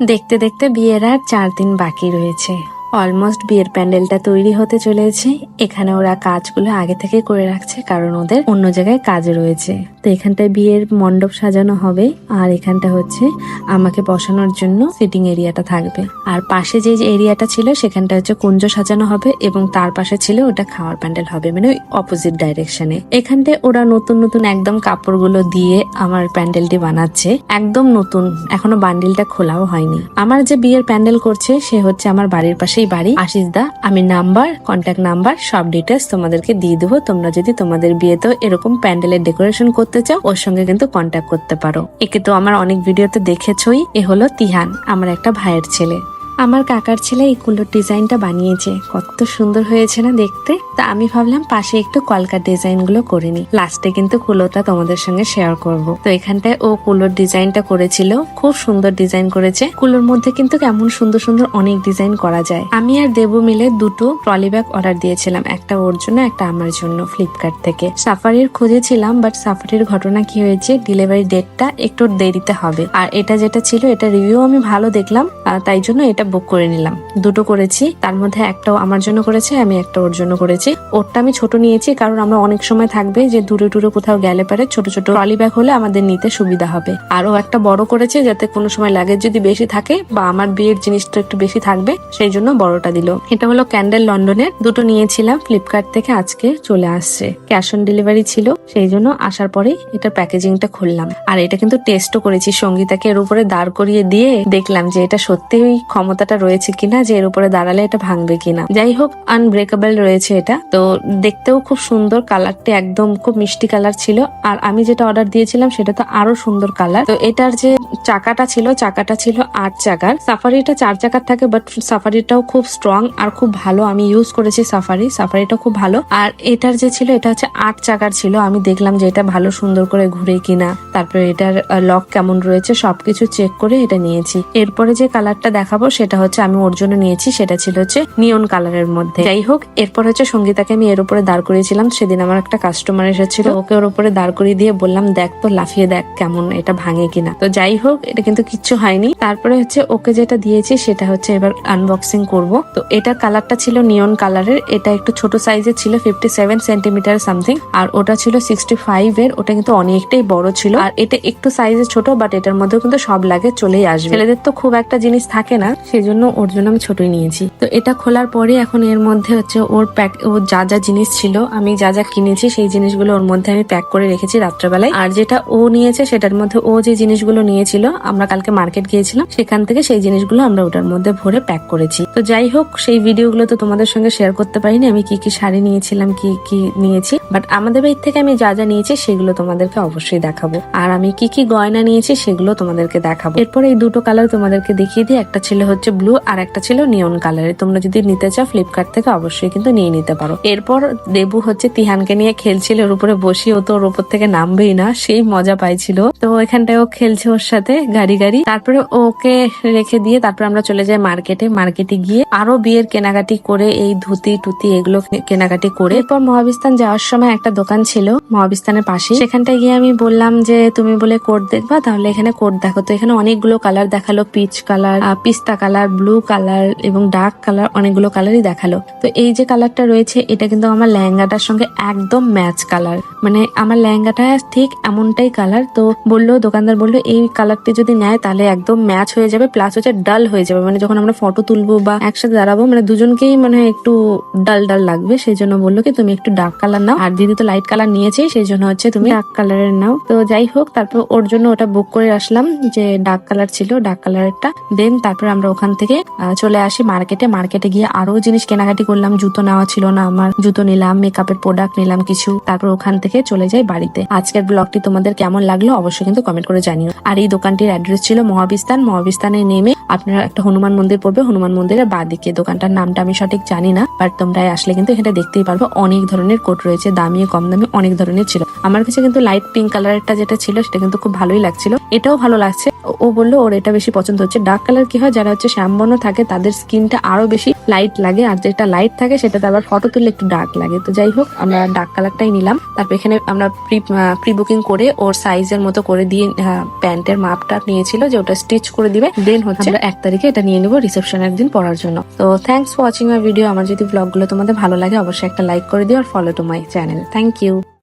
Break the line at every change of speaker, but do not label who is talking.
দেখতে দেখতে বিয়ের আর চার দিন বাকি রয়েছে। অলমোস্ট বিয়ের প্যান্ডেলটা তৈরি হতে চলেছে। এখানে ওরা কাজগুলো আগে থেকে করে রাখছে, কারণ ওদের অন্য জায়গায় কাজ রয়েছে। তো এখানটায় বিয়ের মণ্ডপ সাজানো হবে। আর এখানটা হচ্ছে আমাকে বসানোর জন্য সিটিং এরিয়াটা থাকবে। আর পাশে যে এরিয়াটা ছিল, সেখানটা হচ্ছে কুঞ্জ সাজানো হবে এবং তার পাশে ছিল ওটা খাওয়ার প্যান্ডেল হবে মানে অপোজিট ডাইরেকশনে এখানটায় ওরা নতুন নতুন একদম কাপড়গুলো দিয়ে আমার প্যান্ডেলটি বানাচ্ছে। একদম নতুন, এখনও বান্ডিলটা খোলাও হয়নি। আমার যে বিয়ের প্যান্ডেল করছে, সে হচ্ছে আমার বাড়ির পাশেই বাড়ি। আশিস দা, আমি নাম্বার কন্ট্যাক্ট নাম্বার সব ডিটেলস তোমাদেরকে দিয়ে দেবো। তোমরা যদি তোমাদের বিয়েতেও এরকম প্যান্ডেলের ডেকোরেশন করতে চাও, ওর সঙ্গে কিন্তু কন্ট্যাক্ট করতে পারো। একে তো আমার অনেক ভিডিওতে দেখেছই, এ হলো তিহান, আমার একটা ভাইয়ের ছেলে। আমার কাকার ছেলে এই কুলোর ডিজাইনটা বানিয়েছে। কত সুন্দর হয়েছে না দেখতে? তা আমি ভাবলাম পাশে একটু কলকার ডিজাইনগুলো করে নি লাস্টে কিন্তু কুলোটা তোমাদের সঙ্গে শেয়ার করব। তো এখানটায় ও কুলোর ডিজাইনটা করেছিল। খুব সুন্দর ডিজাইন করেছে। কুলোর মধ্যে কিন্তু কেমন সুন্দর সুন্দর অনেক ডিজাইন করা যায়। আমি আর দেবু মিলে দুটো ট্রলি ব্যাগ অর্ডার দিয়েছিলাম। একটা ওর জন্য, একটা আমার জন্য ফ্লিপকার্ট থেকে। সাফারির খুঁজেছিলাম বাট সাফারির ঘটনা কি হয়েছে ডেলিভারি ডেটটা একটু দেরিতে হবে। আর এটা যেটা ছিল, এটা রিভিউ আমি ভালো দেখলাম তাই জন্য এটা বুক করে নিলাম। দুটো করেছি, তার মধ্যে একটাও আমার জন্য করেছে, আমি একটা ওর জন্য করেছি। ওরটা আমি ছোট নিয়েছি, কারণ আমরা অনেক সময় থাকবে যে দূরে দূরে কোথাও গেলে পারে ছোট ছোট ট্রলি ব্যাগ হলে আমাদের নিতে সুবিধা হবে। আরও একটা বড় করেছে যাতে কোনো সময় লাগেজ যদি বেশি থাকে বা আমার বিয়ের জিনিসটা একটু বেশি থাকবে, সেই জন্য বড়টা দিল। এটা হলো ক্যান্ডেল লন্ডনের দুটো নিয়েছিলাম ফ্লিপকার্ট থেকে আজকে চলে আসছে। ক্যাশ অন ডেলিভারি ছিল, সেই জন্য আসার পরে এটা প্যাকেজিংটা খুললাম। আর এটা কিন্তু টেস্টও করেছি, সঙ্গীতাকে এর উপরে দাঁড় করিয়ে দিয়ে দেখলাম যে এটা সত্যি ওই ক্ষমতাটা রয়েছে কিনা, যে এর উপরে দাঁড়ালে এটা ভাঙবে কিনা। যাই হোক আনব্রেকেবল রয়েছে এটা। তো দেখতেও খুব সুন্দর কালারটি, একদম খুব মিষ্টি কালার ছিল। আর আমি যেটা অর্ডার দিয়েছিলাম সেটা তো আরও সুন্দর কালার। তো এটার যে চাকাটা ছিল চাকাটা ছিল আট চাকার। সাফারিটা চার চাকার থাকে বাট সাফারিটাও খুব স্ট্রং আর খুব ভালো। আমি ইউজ করেছি সাফারি সাফারিটা খুব ভালো। আর এটার যে ছিল, এটা হচ্ছে আট চাকার ছিল। আমি দেখলাম যে এটা ভালো, সুন্দর করে ঘুরে কিনা। তারপরে এটার লক কেমন রয়েছে, সবকিছু চেক করে এটা নিয়েছি। এরপরে যে কালারটা দেখাবো, সেটা হচ্ছে আমি ওর জন্য নিয়েছি সেটা ছিল হচ্ছে নিয়ন কালারের মধ্যে। যাই হোক এরপর হচ্ছে সঙ্গীতাকে আমি এর উপরে দাঁড় করিয়েছিলাম। সেদিন আমার একটা কাস্টমার এসেছিল ওকে ওর উপরে দাঁড় করিয়ে দিয়ে বললাম দেখ তো লাফিয়ে দেখ কেমন এটা ভাঙে কিনা। তো যাই হোক এটা কিন্তু কিচ্ছু হয়নি। তারপরে হচ্ছে ওকে যেটা দিয়েছি সেটা হচ্ছে এবার আনবক্সিং করব। তো এটা কালারটা ছিল নিয়ন কালারের এটা একটু ছোট সাইজের ছিল ফিফটি সেভেন সেন্টিমিটার সামথিং আর ওটা ছিল সিক্সটি ফাইভ এর ওটা কিন্তু অনেকটাই বড় ছিল। আর এটা একটু সাইজে ছোট বাট এটার মধ্যে কিন্তু সব লাগে চলেই আসবে। ছেলেদের তো খুব একটা জিনিস থাকে না সেই জন্য ওর জন্য আমি ছোটই নিয়েছি। তো এটা খোলার পরে এখন এর মধ্যে হচ্ছে ওর প্যাক ওর যা যা জিনিস ছিল, আমি যা যা কিনেছি সেই জিনিসগুলো ওর মধ্যে আমি প্যাক করে রেখেছি রাত্রেবেলায়। আর যেটা ও নিয়েছে সেটার মধ্যে ও যে জিনিসগুলো নিয়েছিল, আমরা কালকে মার্কেট গিয়েছিলাম, সেখান থেকে সেই জিনিসগুলো আমরা ওটার মধ্যে ভরে প্যাক করেছি। তো যাই হোক, সেই ভিডিওগুলো তো তোমাদের সঙ্গে শেয়ার করতে পারিনি, আমি কি কি শাড়ি নিয়েছিলাম, কি কি নিয়েছি। বাট আমাদের বাড়ি থেকে আমি যা যা নিয়েছি সেগুলো তোমাদেরকে অবশ্যই দেখাবো। আর আমি কি কি গয়না নিয়েছি সেগুলো তোমাদেরকে দেখাবো। এরপর এই দুটো কালার তোমাদেরকে দেখিয়ে দিই, একটা ছিল হচ্ছে ব্লু আর একটা ছিল নিয়ন কালারের। তোমরা যদি নিতে চাও ফ্লিপকার্ট থেকে অবশ্যই কিন্তু নিয়ে নিতে পারো। এরপর দেবু হচ্ছে তিহানকে নিয়ে খেলছিল ওর উপরে বসি ও তো ওর উপর থেকে নামবেই না, সেই মজা পাইছিল। তো এখানটায় ও খেলছে ওর সাথে গাড়ি গাড়ি। তারপরে ওকে রেখে দিয়ে তারপরে আমরা চলে যাই মার্কেটে। মার্কেটে গিয়ে আরও বিয়ের কেনাকাটি করে, এই ধুতি, টুতি এগুলো কেনাকাটি করে এরপর মহাবিস্তান যাওয়ার সময় একটা দোকান ছিল মহাবিস্তানের পাশে। সেখানটায় গিয়ে আমি বললাম যে, তুমি বলে কোট দেখবা, তাহলে এখানে কোট দেখো। তো এখানে অনেকগুলো কালার দেখাল, peach colour pista colour. Blue colour এবং ডার্ক কালার অনেকগুলো কালারই দেখাল। তো এই যে কালারটা রয়েছে, এটা কিন্তু আমার লেহেঙ্গাটার সঙ্গে একদম ম্যাচ কালার। মানে আমার লেহেঙ্গাটা ঠিক এমনটাই কালার। তো বলল, দোকানদার বলল, এই কালারটি যদি নেয় তাহলে একদম ম্যাচ হয়ে যাবে প্লাস হচ্ছে ডাল হয়ে যাবে। মানে যখন আমরা ফটো তুলবো বা একসাথে দাঁড়াবো মানে দুজনকেই মানে একটু ডাল ডাল লাগবে। সেই জন্য বলল কি, তুমি একটু ডার্ক কালার নাও। আর দিদি তো লাইট কালার নিয়েছে, সেই জন্য হচ্ছে তুমি ডার্ক কালারের নাও। তো যাই হোক, তারপর ওর জন্য ওটা বুক করে আসলাম যে ডার্ক কালার ছিল ডার্ক কালারেরটা দেন তারপর আমরা ওখান থেকে আহ, চলে আসি মার্কেটে মার্কেটে গিয়ে আরও জিনিস কেনাকাটি করলাম। জুতো নেওয়া ছিল না আমার। জুতো নিলাম মেকআপের প্রোডাক্ট নিলাম কিছু। তারপর ওখান থেকে চলে যাই বাড়িতে। আজকের ব্লগটি তোমাদের কেমন লাগল অবশ্যই কিন্তু কমেন্ট করে জানিও। আর এই দোকানটির অ্যাড্রেস ছিল মহাবিস্তান। মহাবিস্তানে নেমে আপনারা একটা হনুমান মন্দির পড়বে। হনুমান মন্দিরের বাদিকে। দোকানটার নামটা আমি সঠিক জানি না বাট তোমরা আসলে কিন্তু এখানে দেখতেই পারব। অনেক ধরনের কোট রয়েছে। দামি কম দামি অনেক ধরনের ছিল। আমার কাছে কিন্তু লাইট পিঙ্ক কালারেরটা যেটা ছিল সেটা কিন্তু খুব ভালোই লাগছিল। এটাও ভালো লাগছে। ও বলল ওর এটা বেশি পছন্দ হচ্ছে। ডার্ক কালার কি হয়? যারা হচ্ছে শ্যামবর্ণ থাকে, তাদের স্কিনটা আরও বেশি লাইট লাগে। আর যেটা লাইট থাকে, সেটাতে আবার ফটো তুললে একটু ডার্ক লাগে। তো যাই হোক, আমরা ডার্ক কালারটাই নিলাম। তারপর এখানে আমরা প্রি প্রি বুকিং করে ওর সাইজের মতো করে দিয়ে প্যান্টের মাপটা নিয়েছিল যে ওটা স্টিচ করে দিবে। দেন হচ্ছে আমরা এক তারিখে এটা নিয়ে নিবো রিসেপশন একদিন পড়ার জন্য। তো thanks for watching my video আমার যদি ব্লগগুলো তোমাদের ভালো লাগে, অবশ্যই একটা লাইক করে দিও আর follow to my channel thank you